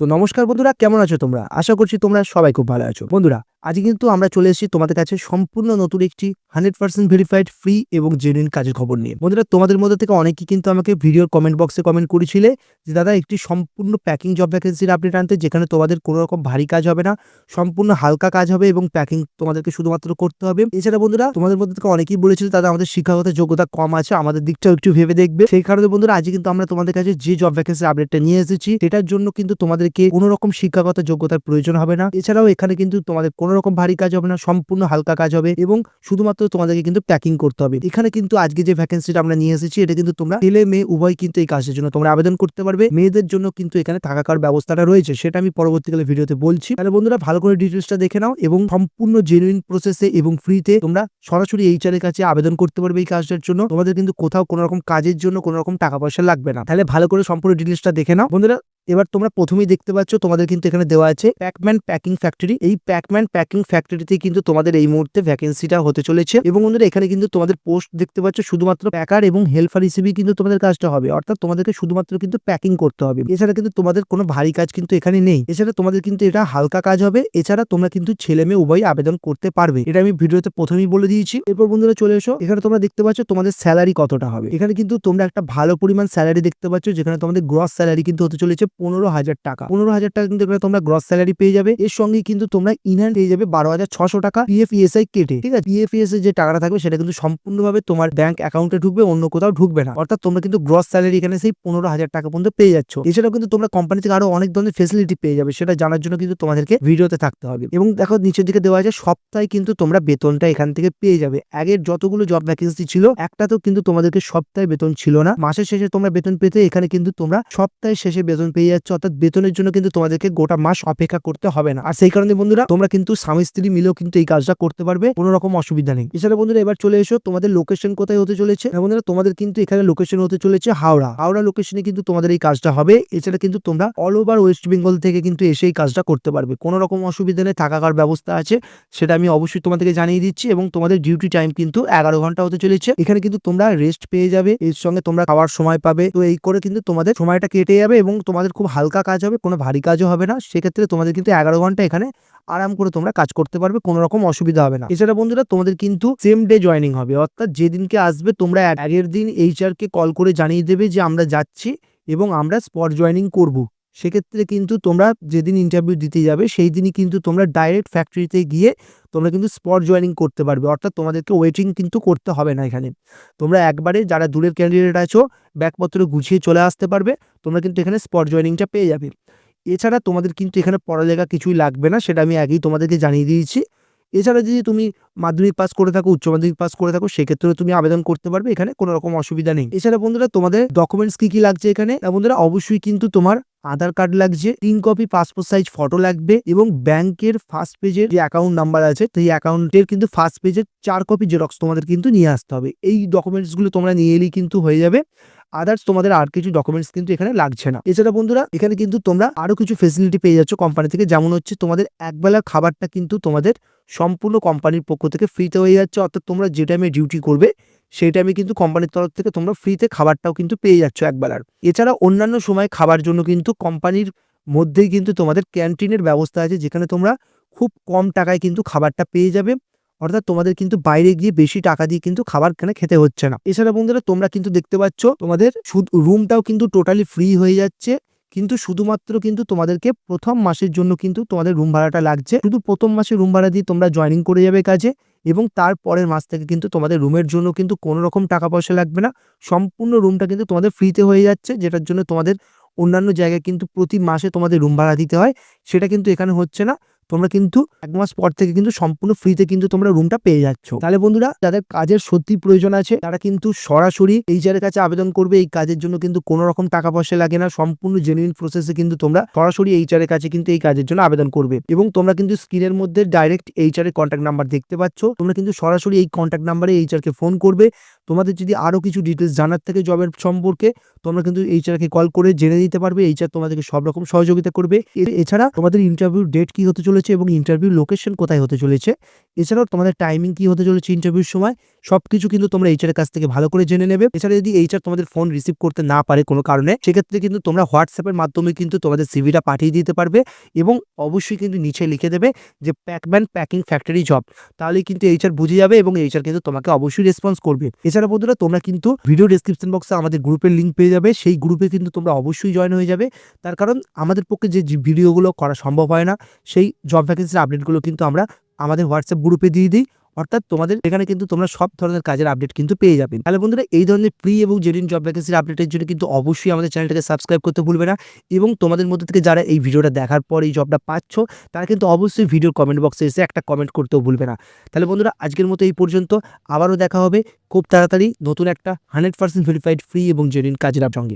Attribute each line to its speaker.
Speaker 1: তো নমস্কার বন্ধুরা কেমন আছো তোমরা? আশা করছি তোমরা সবাই খুব ভালো আছো। বন্ধুরা আজকে কিন্তু আমরা চলে এসেছি তোমাদের কাছে সম্পূর্ণ নতুন একটি হান্ড্রেড পার্সেন্ট ভেরিফাইড, ফ্রি এবং জেনুইন কাজের খবর নিয়ে। বন্ধুরা, তোমাদের মধ্যে থেকে অনেকেই কিন্তু আমাকে ভিডিওর কমেন্ট বক্সে কমেন্ট করেছিলে যে, দাদা, একটি সম্পূর্ণ প্যাকিং জব ভ্যাকেন্সির আপডেট আনতে যেখানে তোমাদের কোনো রকম ভারী কাজ হবে না, সম্পূর্ণ হালকা কাজ হবে এবং প্যাকিং তোমাদেরকে শুধুমাত্র করতে হবে। এছাড়া বন্ধুরা, তোমাদের মধ্যে থেকে অনেকেই বলেছিল, দাদা, আমাদের শিক্ষাগত যোগ্যতা কম আছে, আমাদের দিকটাও একটু ভেবে দেখবে। সেই কারণে বন্ধুরা, আজকে কিন্তু আমরা তোমাদের কাছে যে জব ভ্যাকেন্সির আপডেটটা নিয়ে এসেছি, সেটার জন্য কিন্তু তোমাদেরকে কোনো রকম শিক্ষাগত যোগ্যতার প্রয়োজন হবে না। এছাড়াও এখানে কিন্তু তোমাদের কোনো রকম ভারী কাজ হবে না, সম্পূর্ণ হালকা কাজ হবে এবং শুধুমাত্র তোমাদেরকে কিন্তু প্যাকিং করতে হবে। এখানে কিন্তু আজকে যে ভ্যাকেন্সিটা আমরা নিয়ে এসেছি, এটা কিন্তু তোমরা ছেলে, মেয়ে, উভয় কিন্তু এই কাজের জন্য তোমরা আবেদন করতে পারবে। মেয়েদের জন্য কিন্তু এখানে থাকার ব্যবস্থাটা রয়েছে, সেটা আমি পরবর্তীকালে ভিডিওতে বলছি। তাহলে বন্ধুরা, ভালো করে ডিটেলসটা দেখে নাও এবং সম্পূর্ণ জেনুইন প্রসেসে এবং ফ্রিতে তোমরা সরাসরি এইচআর এর কাছে আবেদন করতে পারবে এই কাজটার জন্য। তোমাদের কিন্তু কোথাও কোনো রকম কাজের জন্য কোনো রকম টাকা পয়সা লাগবে না। তাহলে ভালো করে সম্পূর্ণ ডিটেলসটা দেখে নাও। বন্ধুরা এবার তোমরা প্রথমেই দেখতে পাচ্ছ তোমাদের কিন্তু এখানে দেওয়া আছে প্যাকম্যান প্যাকিং ফ্যাক্টরি এই প্যাকম্যান প্যাকিং ফ্যাক্টরিতে কিন্তু তোমাদের এই মুহূর্তে ভ্যাকেন্সিটা হতে চলেছে। এবং বন্ধুরা, এখানে কিন্তু তোমাদের পোস্ট দেখতে পাচ্ছ শুধুমাত্র প্যাকার এবং হেল্পার হিসেবে কিন্তু তোমাদের কাজটা হবে। অর্থাৎ তোমাদেরকে শুধুমাত্র কিন্তু প্যাকিং করতে হবে। এছাড়া কিন্তু তোমাদের কোনো ভারী কাজ কিন্তু এখানে নেই। এছাড়া তোমাদের কিন্তু এটা হালকা কাজ হবে। এছাড়া তোমরা কিন্তু ছেলে মেয়ে উভয় আবেদন করতে পারবে। এটা আমি ভিডিওতে প্রথমেই বলে দিয়েছি। এরপর বন্ধুরা চলে এসো। এখানে তোমরা দেখতে পাচ্ছ তোমাদের স্যালারি কতটা হবে। এখানে কিন্তু তোমরা একটা ভালো পরিমাণ স্যালারি দেখতে পাচ্ছ, যেখানে তোমাদের গ্রস স্যালারি কিন্তু হতে চলেছে পনেরো হাজার টাকা। পনেরো হাজার টাকা কিন্তু তোমরা গ্রস স্যালারি পেয়ে যাবে। এর সঙ্গে কিন্তু তোমরা ইনহ্যান্ড পেয়ে যাবে বারো হাজার ছশো টাকা পিএফ ইএসআই কেটে, ঠিক আছে? পিএফ ইএসআই যে টাকাটা থাকবে সেটা কিন্তু সম্পূর্ণভাবে তোমার ব্যাংক অ্যাকাউন্টে ঢুকবে, অন্য কোথাও ঢুকবে না। অর্থাৎ তোমরা কিন্তু গ্রস স্যালারি এখানে সেই পনেরো হাজার টাকা পর্যন্ত পেয়ে যাচ্ছ। এছাড়াও কিন্তু তোমরা কোম্পানি থেকে আরও অনেক ধরনের ফেসিলিটি পেয়ে যাবে, সেটা জানার জন্য কিন্তু তোমাদেরকে ভিডিওতে থাকতে হবে। এবং দেখো, নিচের দিকে দেওয়া আছে, সপ্তাহে কিন্তু তোমরা বেতনটা এখান থেকে পেয়ে যাবে। আগের যতগুলো জব ভ্যাকেন্সি ছিল একটা তো কিন্তু তোমাদেরকে সপ্তাহে বেতন ছিল না। মাসের শেষে তোমরা বেতন পেতে এখানে কিন্তু তোমরা সপ্তাহের শেষে বেতন পেয়ে যাচ্ছ, অর্থাৎ বেতনের জন্য কিন্তু তোমাদেরকে গোটা মাস অপেক্ষা করতে হবে না। আর সেই কারণে বন্ধুরা, তোমরা কিন্তু স্বামী স্ত্রী মিলেও কিন্তু এই কাজটা করতে পারবে, কোনো রকম অসুবিধা নেই। এছাড়া বন্ধুরা, এবার চলে এসো, তোমাদের লোকেশন কোথায় হতে চলেছে? হ্যাঁ বন্ধুরা, তোমাদের কিন্তু এখানে লোকেশন হতে চলেছে হাওড়া। হাওড়া লোকেশনে কিন্তু তোমাদের এই কাজটা হবে। এছাড়া কিন্তু তোমরা অল ওভার ওয়েস্ট বেঙ্গল থেকে কিন্তু এসে এই কাজটা করতে পারবে। কোনো রকম অসুবিধা নেই, থাকার ব্যবস্থা আছে, সেটা আমি অবশ্যই তোমাদেরকে জানিয়ে দিচ্ছি এবং তোমাদের ডিউটি টাইম কিন্তু এগারো ঘণ্টা হতে চলেছে। এখানে কিন্তু তোমরা রেস্ট পেয়ে যাবে, এর সঙ্গে তোমরা খাওয়ার সময় পাবে। তো এই করে কিন্তু তোমাদের সময়টা কেটে যাবে এবং তোমাদের খুব হালকা কাজ হবে, কোনো ভারী কাজও হবে না। সেক্ষেত্রে তোমাদের কিন্তু এগারো ঘণ্টা এখানে আরাম করে তোমরা কাজ করতে পারবে, কোনো রকম অসুবিধা হবে না। এছাড়া বন্ধুরা, তোমাদের কিন্তু সেম ডে জয়নিং হবে। অর্থাৎ যেদিনকে আসবে, তোমরা আগের দিন এইচআর কে কল করে জানিয়ে দেবে যে আমরা যাচ্ছি এবং আমরা স্পট জয়নিং করব। সেক্ষেত্রে কিন্তু তোমরা যেদিন ইন্টারভিউ দিতে যাবে সেই দিনই কিন্তু তোমরা ডাইরেক্ট ফ্যাক্টরিতে গিয়ে তোমরা কিন্তু স্পট জয়নিং করতে পারবে। অর্থাৎ তোমাদেরকে ওয়েটিং কিন্তু করতে হবে না এখানে। তোমরা একবারে যারা দূরের ক্যান্ডিডেট আছো, ব্যাগপত্র গুছিয়ে চলে আসতে পারবে, তোমরা কিন্তু এখানে স্পট জয়নিংটা পেয়ে যাবে। এছাড়া তোমাদের কিন্তু এখানে পড়ালেখা কিছুই লাগবে না, সেটা আমি আগেই তোমাদেরকে জানিয়ে দিয়েছি। এছাড়া যদি তুমি মাধ্যমিক পাস করে থাকো, উচ্চ মাধ্যমিক পাস করে থাকো, সেক্ষেত্রেও তুমি আবেদন করতে পারবে, এখানে কোনো রকম অসুবিধা নেই। এছাড়া বন্ধুরা, তোমাদের ডকুমেন্টস কি কি লাগছে এখানে? বন্ধুরা, অবশ্যই কিন্তু তোমার আধার কার্ড লাগছে, তিন কপি পাসপোর্ট সাইজ ফটো লাগবে এবং ব্যাংকের ফার্স্ট পেজের যে অ্যাকাউন্ট নাম্বার আছে, সেই অ্যাকাউন্টের কিন্তু ফার্স্ট পেজের চার কপি জেরক্স তোমাদের কিন্তু নিয়ে আসতে হবে। এই ডকুমেন্টসগুলো তোমরা নিয়ে এলেই কিন্তু হয়ে যাবে। আদার্স তোমাদের আর কিছু ডকুমেন্টস কিন্তু এখানে লাগছে না। এছাড়া বন্ধুরা, এখানে কিন্তু তোমরা আরও কিছু ফেসিলিটি পেয়ে যাচ্ছ কোম্পানি থেকে। যেমন হচ্ছে তোমাদের একবেলা খাবারটা কিন্তু তোমাদের সম্পূর্ণ কোম্পানির পক্ষ থেকে ফ্রিতে হয়ে যাচ্ছে। অর্থাৎ তোমরা যে টাইমে ডিউটি করবে সেই টাইমে কিন্তু কোম্পানির তরফ থেকে তোমরা ফ্রিতে খাবারটাও কিন্তু পেয়ে যাচ্ছ একবেলার এছাড়া অন্যান্য সময় খাবার জন্য কিন্তু কোম্পানির মধ্যেই কিন্তু তোমাদের ক্যান্টিনের ব্যবস্থা আছে, যেখানে তোমরা খুব কম টাকায় কিন্তু খাবারটা পেয়ে যাবে। অর্থাৎ তোমাদের কিন্তু বাইরে গিয়ে বেশি টাকা দিয়ে কিন্তু খাবার কেনে খেতে হচ্ছে না। এছাড়া বন্ধুরা, তোমরা কিন্তু দেখতে পাচ্ছ, তোমাদের রুমটাও কিন্তু টোটালি ফ্রি হয়ে যাচ্ছে। কিন্তু শুধুমাত্র কিন্তু তোমাদেরকে প্রথম মাসের জন্য কিন্তু তোমাদের রুম ভাড়াটা লাগছে। শুধু প্রথম মাসে রুম ভাড়া দিয়ে তোমরা জয়েনিং করে যাবে কাজে। এবং তার পরের মাস থেকে কিন্তু তোমাদের রুমের জন্য কিন্তু কোনো রকম টাকা পয়সা লাগবে না। সম্পূর্ণ রুমটা কিন্তু তোমাদের ফ্রিতে হয়ে যাচ্ছে, যেটার জন্য তোমাদের অন্যান্য জায়গায় কিন্তু প্রতি মাসে তোমাদের রুম ভাড়া দিতে হয়। সেটা কিন্তু এখানে হচ্ছে না। তোমরা কিন্তু এক মাস পর থেকে কিন্তু সম্পূর্ণ ফ্রিতে কিন্তু তোমরা রুমটা পেয়ে যাচ্ছ। তাহলে বন্ধুরা, যাদের কাজের সত্যি প্রয়োজন আছে, তারা কিন্তু সরাসরি এইচআর এর কাছে আবেদন করবে। এই কাজের জন্য কিন্তু কোনো রকম টাকা পয়সা লাগে না। সম্পূর্ণ জেনুইন প্রসেসে কিন্তু তোমরা সরাসরি এইচআর এর কাছে কিন্তু এই কাজের জন্য আবেদন করবে। এবং তোমরা কিন্তু স্ক্রিনের মধ্যে ডাইরেক্ট এইচআর এর কন্ট্যাক্ট নাম্বার দেখতে পাচ্ছ। তোমরা কিন্তু সরাসরি এই কন্ট্যাক্ট নাম্বারে এইচআর কে ফোন করবে। তোমাদের যদি আরও কিছু ডিটেলস জানার থাকে জবের সম্পর্কে, তোমরা কিন্তু এইচআর কে কল করে জেনে নিতে পারবে। এইচআর তোমাদেরকে সব রকম সহযোগিতা করবে। এছাড়া তোমাদের ইন্টারভিউ ডেট কি হতে চলেছে? চলেছে এবং ইন্টারভিউ লোকেশন কোথায় হতে চলেছে। এছাড়াও তোমাদের টাইমিং কি হতে চলেছে ইন্টারভিউর সময় সব কিছু কিন্তু তোমরা এইচআর কাছ থেকে ভালো করে জেনে নেবে। এছাড়া যদি এইচআর তোমাদের ফোন রিসিভ করতে না পারে কোনো কারণে, সেক্ষেত্রে কিন্তু তোমরা হোয়াটসঅ্যাপের মাধ্যমে কিন্তু তোমাদের সিভিটা পাঠিয়ে দিতে পারবে এবং অবশ্যই কিন্তু নিচে লিখে দেবে যে প্যাকম্যান প্যাকিং ফ্যাক্টরি জব তাহলে কিন্তু এইচআর বুঝে যাবে এবং এইচআর কিন্তু তোমাকে অবশ্যই রেসপন্স করবে। এছাড়া বন্ধুরা, তোমরা কিন্তু ভিডিও ডেসক্রিপশন বক্সে আমাদের গ্রুপের লিঙ্ক পেয়ে যাবে। সেই গ্রুপে কিন্তু তোমরা অবশ্যই জয়েন হয়ে যাবে। তার কারণ আমাদের পক্ষে যে ভিডিওগুলো করা সম্ভব হয় না, সেই জব ভ্যাকেন্সির আপডেটগুলো কিন্তু আমরা আমাদের হোয়াটসঅ্যাপ গ্রুপে দিয়ে দিই। অর্থাৎ তোমাদের এখানে কিন্তু তোমরা সব ধরনের কাজের আপডেট কিন্তু পেয়ে যাবে। তাহলে বন্ধুরা, এই ধরনের ফ্রি এবং জেনুইন জব ভ্যাকেন্সির আপডেটের জন্য কিন্তু অবশ্যই আমাদের চ্যানেলটাকে সাবস্ক্রাইব করতে ভুলবে না এবং তোমাদের মধ্যে থেকে যারা এই ভিডিওটা দেখার পর এই জবটা পাচ্ছ, তারা কিন্তু অবশ্যই ভিডিওর কমেন্ট বক্সে এসে একটা কমেন্ট করতেও ভুলবে না। তাহলে বন্ধুরা, আজকের মতো এই পর্যন্ত। আবারও দেখা হবে খুব তাড়াতাড়ি নতুন একটা হান্ড্রেড পার্সেন্ট ভেরিফাইড ফ্রি এবং জেনুইন কাজের সঙ্গে।